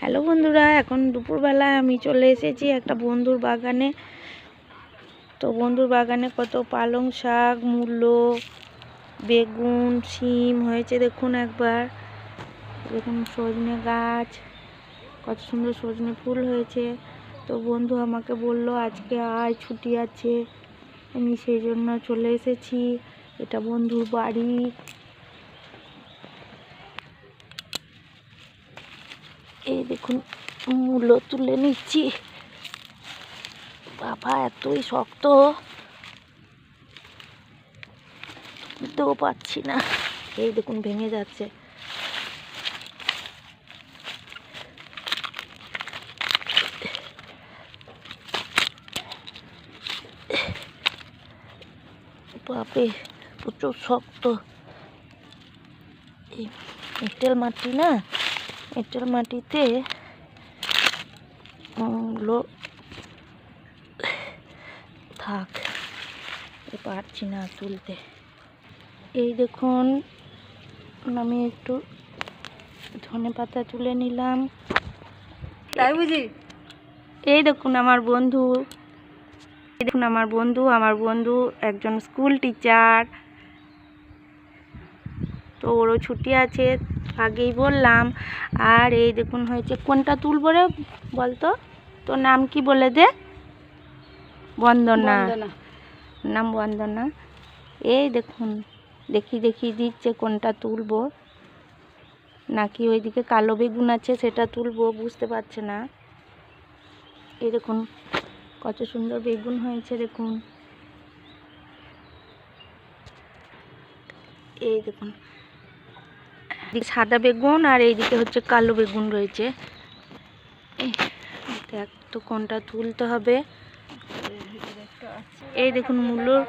Hello বন্ধুরা, এখন দুপুরবেলায় আমি চলে এসেছি একটা বন্ধুর বাগানে। তো বন্ধুর বাগানে কত পালং শাক, মূলো, বেগুন, শিম হয়েছে দেখুন একবার। দেখুন সজনে গাছ, কত সুন্দর সজনে ফুল হয়েছে। তো বন্ধু আমাকে বলল আজকে আয় ছুটি আছে, আমি সেই জন্য চলে এসেছি। এটা বন্ধুর বাড়ি। এই দেখুন, মূলো তুলে নিচ্ছি। বাবা, এতই শক্ত। তুলতেও পাচ্ছি না। এই দেখুন, ভেঙে যাচ্ছে। বাপে প্রচুর শক্ত। এই এঁটেল মাটি না? এঁটেল মাটিতে থাক পারছি না তুলতে। এই দেখুন আমি একটু ধনে পাতা তুলে নিলাম। তাই বুঝি? এই দেখুন আমার বন্ধু এই দেখুন আমার বন্ধু আমার বন্ধু একজন স্কুল টিচার। তো ওরও ছুটি আছে আগেই বললাম। আর এই দেখুন হয়েছে কোনটা তুলবো রে বলতো? তোর নাম কি বলে দে? বন্দনা। নাম বন্দনা। এই দেখুন দেখি দেখি দিচ্ছে কোনটা তুলবো। নাকি ওইদিকে কালো বেগুন আছে সেটা তুলবো বুঝতে পারছে না। এই দেখুন কত সুন্দর বেগুন হয়েছে দেখুন। এই দেখুন সাদা বেগুন আর এইদিকে হচ্ছে কালো বেগুন রয়েছে। দেখ তো কোনটা তুলতে হবে? এই দেখুন মূলোর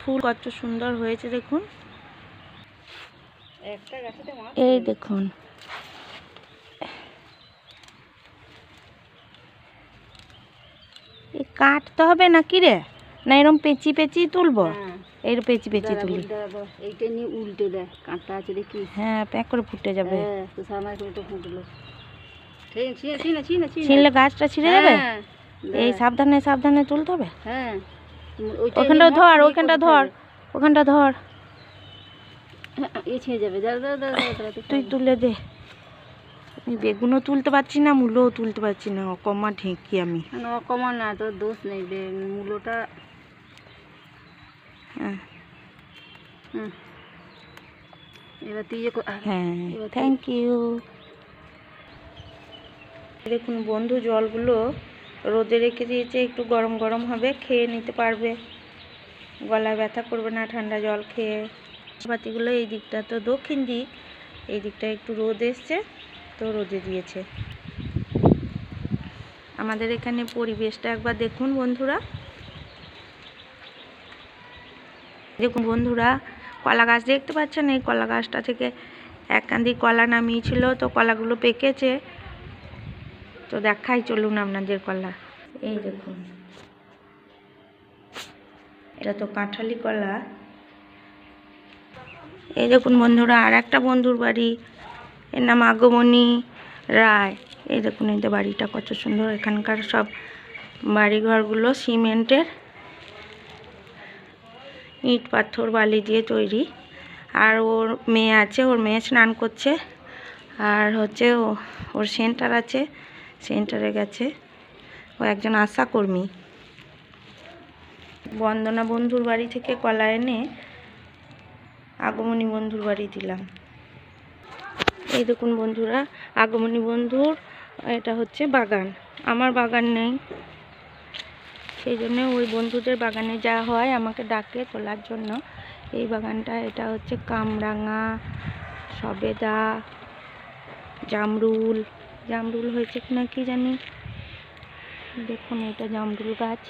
ফুল কত সুন্দর হয়েছে দেখুন। এই দেখুন। কাটতে হবে না রে? না এরকম পেঁচি পেঁচি তুলবো? পেঁচি পেঁচি তুলি। এইটা নিয়ে উল্টে দেয় কাঁটা আছে দেখি। হ্যাঁ প্যাক করে ফুটে যাবে। হ্যাঁ তো করে তো ফুটলো। ছিঁড়লে গাছটা ছিঁড়ে যাবে? হ্যাঁ, এই সাবধানে সাবধানে তুলতে হবে? হ্যাঁ ওখানটা ধর ওখানটা ধর ওখানটা ধর। এ ছিঁড়ে যাবে তুই তুলে দে। আমি বেগুনও তুলতে পারছি না মূলও তুলতে পারছি না অকমা ঢেঁকি আমি। না কমান না তোর দোষ নেই মূলোটা হুম। এবার তুই হ্যাঁ থ্যাংক ইউ দেখুন বন্ধু জলগুলো রোদে রেখে দিয়েছে একটু গরম গরম হবে খেয়ে নিতে পারবে। গলায় ব্যথা করবে না ঠান্ডা জল খেয়ে। বাতিগুলো এই দিকটা তো দক্ষিণ দিক এই দিকটা একটু রোদ এসছে তো রোদে দিয়েছে। আমাদের এখানে পরিবেশটা একবার দেখুন বন্ধুরা। দেখুন বন্ধুরা, কলা গাছ দেখতে পাচ্ছেন? এই কলা গাছটা থেকে এক কান্দি কলা নামিয়েছিল, তো কলাগুলো পেকেছে। তো দেখাই, চলুন আপনাদের কলা। এই দেখুন। এটা তো কাঁঠালি কলা। এই দেখুন বন্ধুরা আর একটা বন্ধুর বাড়ি। এর নাম আগমনী রায়। এই দেখুন, এই বাড়িটা কত সুন্দর। এখানকার সব বাড়িঘরগুলো সিমেন্টের। ইট পাথর বালি দিয়ে তৈরি। আর ওর মেয়ে আছে, ওর মেয়ে স্নান করছে। আর হচ্ছে ও- ওর সেন্টার আছে সেন্টারে গেছে। ও একজন আশা কর্মী। বন্দনা বন্ধুর বাড়ি থেকে কলা এনে আগমনী বন্ধুর বাড়ি দিলাম। এই দেখুন বন্ধুরা, আগমনী বন্ধুর, এটা হচ্ছে বাগান। আমার বাগান নেই। সেই জন্য ওই বন্ধুদের বাগানে যা হয় আমাকে ডাকে তোলার জন্য। এই বাগানটা, এটা হচ্ছে কামরাঙা, সবেদা, জামরুল। জামরুল হয়েছে কিনা কি জানি? দেখুন, এটা জামরুল গাছ।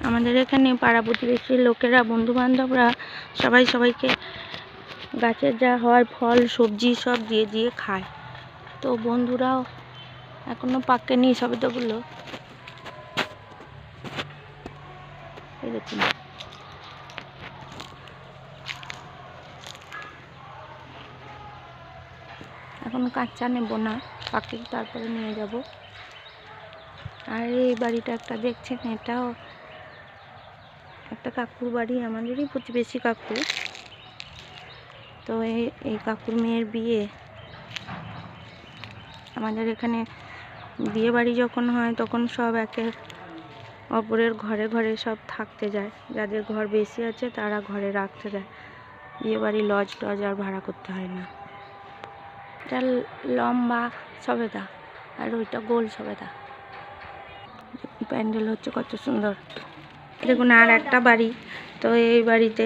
আমাদের এখানে পাড়া প্রতিবেশীর লোকেরা বন্ধু বান্ধবরা সবাই সবাইকে গাছের যা হয়, ফল, সবজি সব দিয়ে দিয়ে খায়। তো বন্ধুরাও এখনও পাকেনি সবেদাগুলো এই দেখুন। এখন কাঁচা নেব না পাখি তারপরে নিয়ে যাব। আর এই বাড়িটা একটা দেখছেন, এটাও একটা কাকুর বাড়ি, আমাদেরই প্রতিবেশী কাকু। তো এই কাকুর মেয়ের বিয়ে আমাদের এখানে বিয়ে বাড়ি যখন হয়, তখন সব একে অপরের ঘরে ঘরে সব থাকতে যায়। যাদের ঘর বেশি আছে, তারা ঘরে রাখতে যায়। বিয়ে বাড়ি লজ টজ আর ভাড়া করতে হয় না। এটা লম্বা সবেদা, আর ওইটা গোল সবেদা। প্যান্ডেল হচ্ছে কত সুন্দর। দেখুন, আর একটা বাড়ি। তো এই বাড়িতে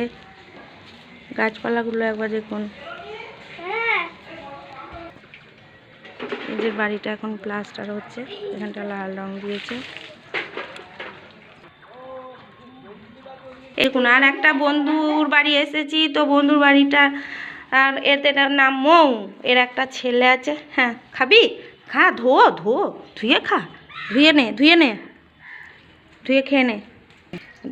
গাছপালাগুলো একবার দেখুন। এদের বাড়িটা এখন প্লাস্টার হচ্ছে, এখানটা লাল রং দিয়েছে। দেখুন, আর একটা বন্ধুর বাড়ি এসেছি, তো বন্ধুর বাড়িটা, আর এতে নাম মৌ, এর একটা ছেলে আছে। হ্যাঁ খাবি? খা, ধো ধো, ধুয়ে খা, ধুয়ে নে ধুয়ে নে, ধুয়ে খেয়ে নে।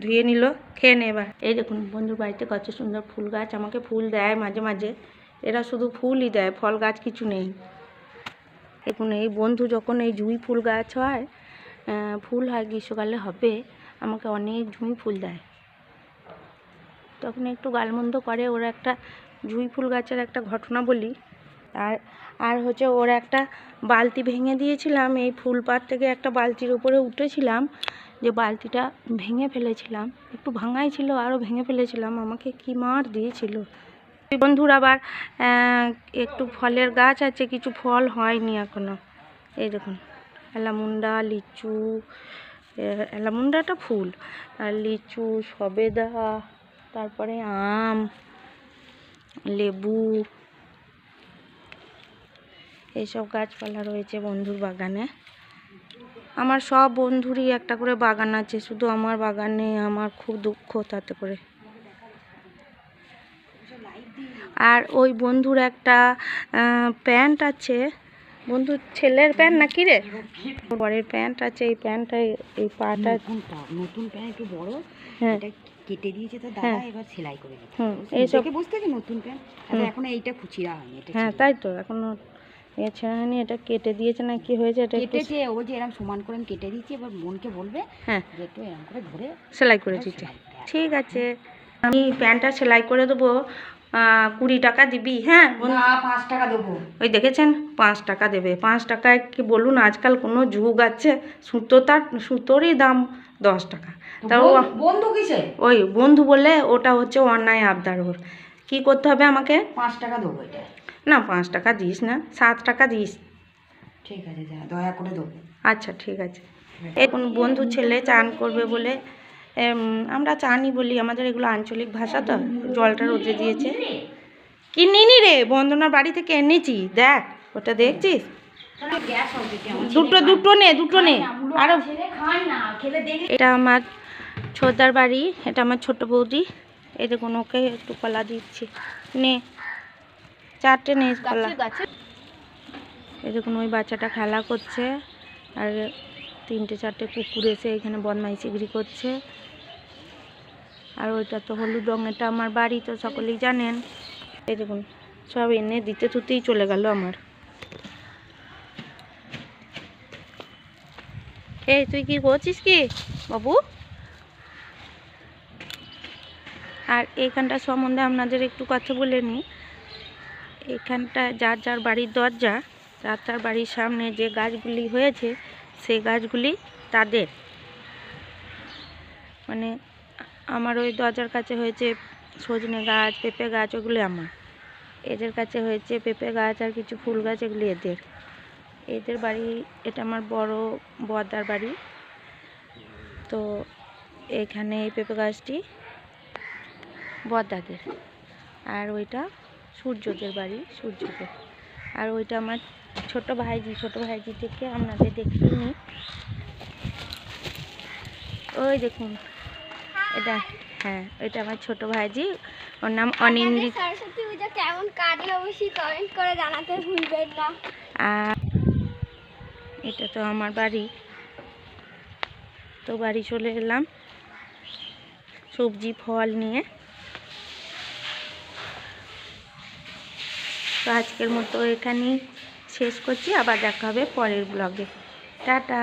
ধুয়ে নিল, খেয়ে নে এবার। এই দেখুন, বন্ধুর বাড়িতে কত সুন্দর ফুল গাছ, আমাকে ফুল দেয় মাঝে মাঝে। এরা শুধু ফুলই দেয়, ফল গাছ কিছু নেই। দেখুন, এই বন্ধু যখন এই জুঁই ফুল গাছ হয় ফুল হয় গ্রীষ্মকালে হবে, আমাকে অনেক জুঁই ফুল দেয়। তখন একটু গালমন্দ করে, ওরা একটা জুঁই ফুল গাছের একটা ঘটনা বলি। আর আর হচ্ছে ওর একটা বালতি ভেঙে দিয়েছিলাম, এই ফুল পাত থেকে একটা বালতির উপরে উঠেছিলাম, যে বালতিটা ভেঙে ফেলেছিলাম। একটু ভাঙাই ছিল আরও ভেঙে ফেলেছিলাম, আমাকে কি মার দিয়েছিল। বন্ধুর আবার একটু ফলের গাছ আছে, কিছু ফল হয়নি এখনও। এই দেখুন, এলামুন্ডা, লিচু এলামুন্ডাটা ফুল, আর লিচু, সবেদা, তারপরে আম, লেবু, এইসব গাছপালা রয়েছে বন্ধুর বাগানে। আমার সব বন্ধুরই একটা করে বাগান আছে, শুধু আমার বাগানে আমার খুব দুঃখ তাতে করে। আর ওই বন্ধুর একটা প্যান্ট আছে। বন্ধুর ছেলের প্যান্ট নাকি রে? বরের প্যান্ট আছে এই প্যান্টটা এই পাটা। নতুন প্যান্ট একটু বড়। হ্যাঁ। এটা কেটে দিয়েছে তো হ্যাঁ। দাদা এবার সেলাই করে দিতে হুম। এইসব বুঝতে যে নতুন প্যান্ট? হুম। এখন এইটা খুচিরা হয়নি এটা হ্যাঁ তাই তো এখনও এ ছেঁড়ানি এটা কেটে দিয়েছে না কি হয়েছে এটা কেটেছে ও যে এরকম সমান করে কেটে দিয়েছি এবার বোনকে বলবে হ্যাঁ। যে একটু এরকম করে ধরে সেলাই করে দেয়। ঠিক আছে। আমি প্যান্টটা সেলাই করে দেবো। কুড়ি টাকা দিবি হ্যাঁ? পাঁচ টাকা দেবো। ওই দেখেছেন? পাঁচ টাকা দেবে। পাঁচ টাকায় কি বলুন আজকাল কোনো যুগ আছে? সুতো তার সুতোরই দাম দশ টাকা। তাও বন্ধু কিসে? ওই বন্ধু বললে ওটা হচ্ছে অন্যায় আবদার ওর। কী করতে হবে আমাকে? পাঁচ টাকা দেবো এটা। না পাঁচ টাকা দিস না সাত টাকা দিস। ঠিক আছে দয়া করে দেবো। আচ্ছা ঠিক আছে। এখন বন্ধু ছেলে চান করবে বলে আমরা চানই বলি, আমাদের এগুলো আঞ্চলিক ভাষা তো, জলটা রোদে দিয়েছে। কি নিনি রে? বন্দনার বাড়ি থেকে এনেছি, দেখ, ওটা দেখছিস? দুটো দুটো নে দুটো নে। আরও এটা আমার ছোটার বাড়ি, এটা আমার ছোট বৌদি। এই দেখুন, ওকে একটু কলা দিচ্ছি। নে, চারটে নে কলা। এই দেখুন, ওই বাচ্চাটা খেলা করছে। আর তিনটে চারটে কুকুর এসে এখানে বদমাইশিগিরি করছে। আর ওইটা তো হলুদ রঙেরটা আমার বাড়ি তো সকলেই জানেন। এই দেখুন, সব এনে দিতে থুতেই চলে গেল আমার। এই, তুই কি করছিস কি, বাবু? আর এইখানটা সম্বন্ধে আপনাদের একটু কথা বলে নিই। এখানটা যার যার বাড়ির দরজা যার যার বাড়ির সামনে যে গাছগুলি হয়েছে সেই গাছগুলি তাদের। মানে আমার ওই দরজার কাছে হয়েছে সজনে গাছ, পেঁপে গাছ, ওগুলি আমার। এদের কাছে হয়েছে পেঁপে গাছ আর কিছু ফুল গাছ, এগুলি এদের। এদের বাড়ি, এটা আমার বড় বদার বাড়ি। তো এখানে এই পেঁপে গাছটি বদাদের আর ওইটা সূর্যদের বাড়ি, সূর্যদের। আর ওইটা আমার ছোট ভাইজি ছোট ভাইজি থেকে আপনাদের দেখিয়ে নিই ওই দেখুন এটা হ্যাঁ এটা আমার ছোট ভাইজি ওর নাম অনিন্দিত। সরস্বতী পূজা কেমন কাটলো অবশ্যই কমেন্ট করে জানাতে ভুলবেন না। আর এটা তো আমার বাড়ি। তো বাড়ি চলে এলাম সবজি ফল নিয়ে। তো আজকের মতো এখানেই শেষ করছি। আবার দেখা হবে পরের ব্লগে টাটা।